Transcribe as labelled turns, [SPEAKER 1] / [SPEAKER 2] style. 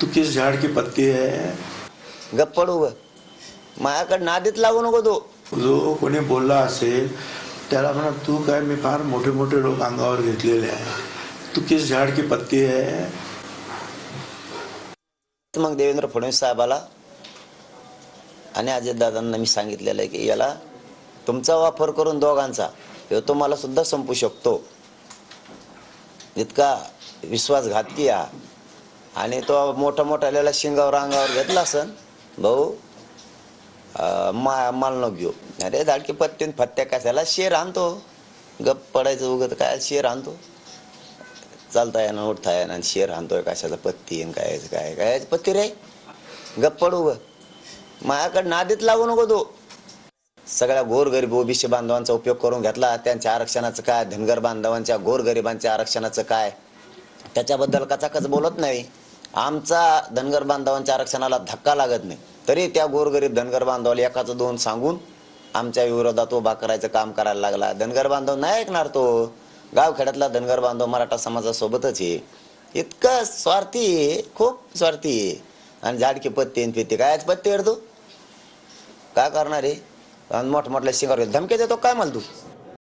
[SPEAKER 1] तू किस झाड की पत्ती आहे
[SPEAKER 2] गप्प पडू ग माझ्याकडे नादीत लागू नको तू
[SPEAKER 1] जो कोणी बोलला असेल त्याला म्हणा तू काय मी फार मोठे मोठे लोक अंगावर घेतलेले आहे तू किस झाड की पत्ती आहे
[SPEAKER 2] मग देवेंद्र फडणवीस साहेबाला आणि अजितदादांना मी सांगितलेलं आहे की याला तुमचा वापर करून दोघांचा ह्यो तुम्हाला सुद्धा संपू शकतो. इतका विश्वासघातकी हा. आणि तो मोठा मोठ्याला शिंगावर अंगावर घेतला असन भाऊ मा मालनो घेऊ. अरे धाडकी पत्तीन फत्त्या कशाला? शेर आणतो. गप पडायचं उगत काय? शेर आणतो. चालता येणं उठता येणं आणि शेर आणतोय कशाचा? पत्ती आणि काय काय? काय पत्ती रे. गप पडू ग माझ्याकडे नादीत लागू नको तो. सगळ्या गोरगरीब ओबीसी बांधवांचा उपयोग करून घेतला. त्यांच्या आरक्षणाचं काय? धनगर बांधवांच्या गोरगरिबांच्या आरक्षणाचं काय? त्याच्याबद्दल कचाकच बोलत नाही. आमचा धनगर बांधवांच्या आरक्षणाला धक्का लागत नाही. तरी त्या गोरगरीब धनगर बांधवाला एकाचं दोन सांगून आमच्या विरोधात उभा करायचं काम करायला लागला. धनगर बांधव नाही ऐकणार तो. गावखेड्यातला धनगर बांधव मराठा समाजासोबतच आहे. इतकं स्वार्थी आहे खूप स्वार्थी आहे. आणि झाडकी पत्ती आणि पित्ती कायच पत्ती तू? काय करणार आहे? आणि मोठमोठल्या शिंगावर धमके देतो काय म्हणतो